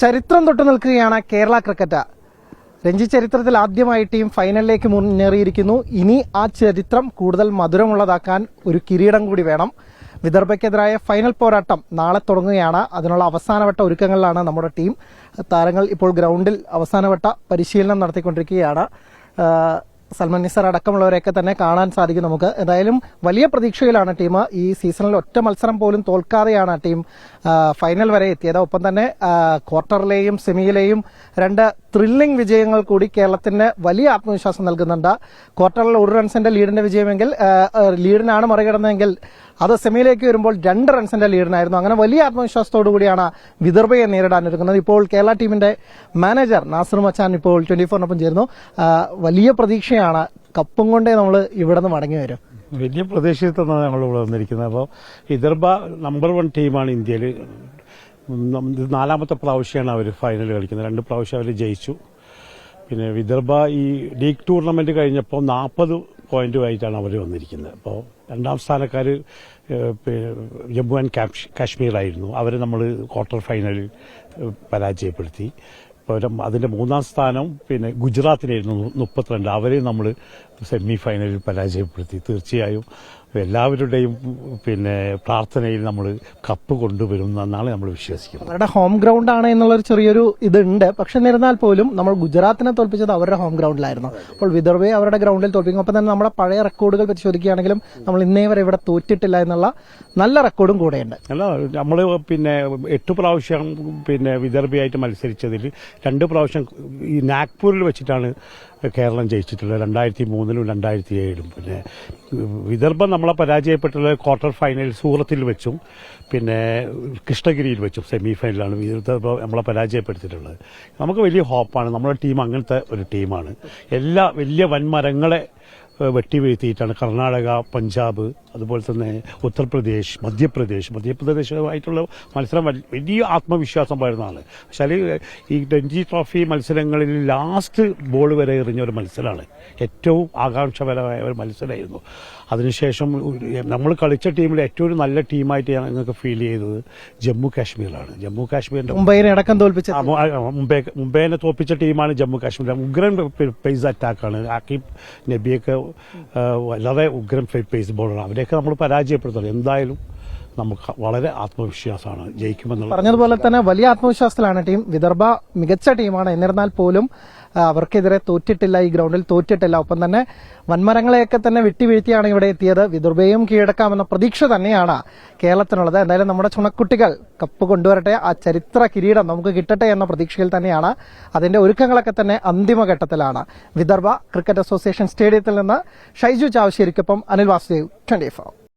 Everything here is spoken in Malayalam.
ചരിത്രം തൊട്ടു നിൽക്കുകയാണ് കേരള ക്രിക്കറ്റ് രഞ്ജി ചരിത്രത്തിൽ ആദ്യമായി ടീം ഫൈനലിലേക്ക് മുന്നേറിയിരിക്കുന്നു. ഇനി ആ ചരിത്രം കൂടുതൽ മധുരമുള്ളതാക്കാൻ ഒരു കിരീടം കൂടി വേണം. വിദർഭയ്ക്കെതിരായ ഫൈനൽ പോരാട്ടം നാളെ തുടങ്ങുകയാണ്. അതിനുള്ള അവസാനവട്ട ഒരുക്കങ്ങളിലാണ് നമ്മുടെ ടീം. താരങ്ങൾ ഇപ്പോൾ ഗ്രൗണ്ടിൽ അവസാനവട്ട പരിശീലനം നടത്തിക്കൊണ്ടിരിക്കുകയാണ്. സൽമാൻ നിസർ അടക്കമുള്ളവരെയൊക്കെ തന്നെ കാണാൻ സാധിക്കും നമുക്ക്. എന്തായാലും വലിയ പ്രതീക്ഷയിലാണ് ടീം. ഈ സീസണിൽ ഒറ്റ മത്സരം പോലും തോൽക്കാതെയാണ് ടീം ഫൈനൽ വരെ എത്തിയത്. ഒപ്പം തന്നെ ക്വാർട്ടറിലെയും സെമിയിലെയും രണ്ട് ത്രില്ലിംഗ് വിജയങ്ങൾ കൂടി കേരളത്തിന് വലിയ ആത്മവിശ്വാസം നൽകുന്നുണ്ട്. ക്വാർട്ടറിൽ ഒരു റൺസിന്റെ ലീഡിന്റെ വിജയമെങ്കിൽ ലീഡിനാണ് മറികടന്നതെങ്കിൽ അത് സെമിയിലേക്ക് വരുമ്പോൾ രണ്ട് റൺസിന്റെ ലീഡിനായിരുന്നു അങ്ങനെ വലിയ ആത്മവിശ്വാസത്തോടു കൂടിയാണ് വിദർഭയെ നേരിടാൻ ഇപ്പോൾ കേരള ടീമിന്റെ മാനേജർ നാസർ മച്ചാൻ ഇപ്പോൾ ട്വന്റി ഫോറിനൊപ്പം ചേരുന്നു. വലിയ പ്രതീക്ഷയാണ് കപ്പും കൊണ്ടേ നമ്മൾ ഇവിടെ നിന്ന് മടങ്ങി വരും. വലിയ പ്രതീക്ഷയിൽ തന്നെയാണ് ഞങ്ങൾ ഇവിടെ വന്നിരിക്കുന്നത്. അപ്പോൾ വിദർഭ നമ്പർ വൺ ടീമാണ് ഇന്ത്യയിൽ. നാലാമത്തെ പ്രാവശ്യമാണ് അവർ ഫൈനൽ കളിക്കുന്നത്. രണ്ട് പ്രാവശ്യം അവർ ജയിച്ചു. പിന്നെ വിദർഭ ഈ ലീഗ് ടൂർണമെന്റ് കഴിഞ്ഞപ്പോൾ നാൽപ്പത് പോയിന്റുമായിട്ടാണ് അവർ വന്നിരിക്കുന്നത്. അപ്പോൾ രണ്ടാം സ്ഥാനക്കാർ ജമ്മു ആൻഡ് കാശ്മീരായിരുന്നു. അവരെ നമ്മൾ ക്വാർട്ടർ ഫൈനലിൽ പരാജയപ്പെടുത്തി. ഇപ്പോൾ അതിന്റെ മൂന്നാം സ്ഥാനം പിന്നെ ഗുജറാത്തിനായിരുന്നു മുപ്പത്തിരണ്ട്. അവരെ നമ്മൾ സെമി ഫൈനലിൽ പരാജയപ്പെടുത്തി. തീർച്ചയായും എല്ലാവരുടെയും പിന്നെ പ്രാർത്ഥനയിൽ നമ്മൾ കപ്പ് കൊണ്ടുവരും എന്നാണ് നമ്മൾ വിശ്വസിക്കുന്നത്. അവരുടെ ഹോം ഗ്രൗണ്ട് ആണ് എന്നുള്ളൊരു ചെറിയൊരു ഇതുണ്ട്. പക്ഷെ എന്നിരുന്നാൽ പോലും നമ്മൾ ഗുജറാത്തിനെ തോൽപ്പിച്ചത് അവരുടെ ഹോം ഗ്രൗണ്ടിലായിരുന്നു. അപ്പോൾ വിദർഭയെ അവരുടെ ഗ്രൗണ്ടിൽ തോൽപ്പിക്കും. അപ്പം തന്നെ നമ്മുടെ പഴയ റെക്കോർഡുകൾ പരിശോധിക്കുകയാണെങ്കിലും നമ്മൾ ഇന്നേ വരെ ഇവിടെ തോറ്റിട്ടില്ല എന്നുള്ള നല്ല റെക്കോർഡും കൂടെയുണ്ട്. അല്ല നമ്മൾ പിന്നെ എട്ട് പ്രാവശ്യം പിന്നെ വിദർഭയായിട്ട് മത്സരിച്ചതിൽ രണ്ട് പ്രാവശ്യം ഈ നാഗ്പൂരിൽ വെച്ചിട്ടാണ് കേരളം ജയിച്ചിട്ടുള്ളത് രണ്ടായിരത്തി മൂന്നിലും രണ്ടായിരത്തി ഏഴിലും പിന്നെ വിദർഭം നമ്മളെ പരാജയപ്പെട്ടുള്ള ക്വാർട്ടർ ഫൈനൽ സൂറത്തിൽ വെച്ചും പിന്നെ കൃഷ്ണഗിരിയിൽ വെച്ചും സെമി ഫൈനലാണ് വിദർഭം നമ്മളെ പരാജയപ്പെടുത്തിയിട്ടുള്ളത്. നമുക്ക് വലിയ ഹോപ്പാണ്. നമ്മുടെ ടീം അങ്ങനത്തെ ഒരു ടീമാണ്. എല്ലാ വലിയ വൻമരങ്ങളെ വെട്ടി വീഴ്ത്തിയിട്ടാണ് കർണാടക പഞ്ചാബ് അതുപോലെ തന്നെ ഉത്തർപ്രദേശ് മധ്യപ്രദേശ്. മധ്യപ്രദേശുമായിട്ടുള്ള മത്സരം വലിയ ആത്മവിശ്വാസം വരുന്നതാണ് പക്ഷേ ഈ രഞ്ജി ട്രോഫി മത്സരങ്ങളിൽ ലാസ്റ്റ് ബോൾ വരെ എറിഞ്ഞ ഒരു മത്സരമാണ് ഏറ്റവും ആകാംക്ഷപരമായ ഒരു മത്സരമായിരുന്നു അതിനുശേഷം നമ്മൾ കളിച്ച ടീമിൽ ഏറ്റവും നല്ല ടീമായിട്ട് ഞങ്ങൾക്ക് ഫീൽ ചെയ്തത് ജമ്മു കാശ്മീരാണ്. ജമ്മു കാശ്മീരിന്റെ മുംബൈനെ അടക്കം തോൽപ്പിച്ച മുംബൈ മുംബൈനെ തോൽപ്പിച്ച ടീമാണ് ജമ്മു കാശ്മീർ. ഉഗ്രൻ പേസ് അറ്റാക്കാണ് ആക്കിബ് നബിയൊക്കെ വല്ലാതെ വളരെ ഉഗ്രൻ പേസ് ബോളറാണ് അവരെയൊക്കെ നമ്മൾ പരാജയപ്പെടുത്തുന്നത് എന്തായാലും നമുക്ക് വളരെ ആത്മവിശ്വാസമാണ് ജയിക്കുമെന്നുള്ള പറഞ്ഞതുപോലെ തന്നെ വലിയ ആത്മവിശ്വാസത്തിലാണ് ടീം. വിദർഭ മികച്ച ടീമാണ്. എന്നിരുന്നാൽ പോലും അവർക്കെതിരെ തോറ്റിട്ടില്ല ഈ ഗ്രൗണ്ടിൽ തോറ്റിട്ടില്ല. ഒപ്പം തന്നെ വൻമരങ്ങളെയൊക്കെ തന്നെ വിട്ടുവീഴ്ത്തിയാണ് ഇവിടെ എത്തിയത്. വിദർഭയും കീഴടക്കാമെന്ന പ്രതീക്ഷ തന്നെയാണ് കേരളത്തിനുള്ളത്. എന്തായാലും നമ്മുടെ ചുണക്കുട്ടികൾ കപ്പ് കൊണ്ടുവരട്ടെ. ആ ചരിത്ര കിരീടം നമുക്ക് കിട്ടട്ടെ എന്ന പ്രതീക്ഷയിൽ തന്നെയാണ്. അതിന്റെ ഒരുക്കങ്ങളൊക്കെ തന്നെ അന്തിമഘട്ടത്തിലാണ് വിദർഭ ക്രിക്കറ്റ് അസോസിയേഷൻ സ്റ്റേഡിയത്തിൽ നിന്ന് ഷൈജു ചാവശ്ശേരിക്കൊപ്പം അനിൽ വാസുദേവ് ട്വന്റി ഫോർ.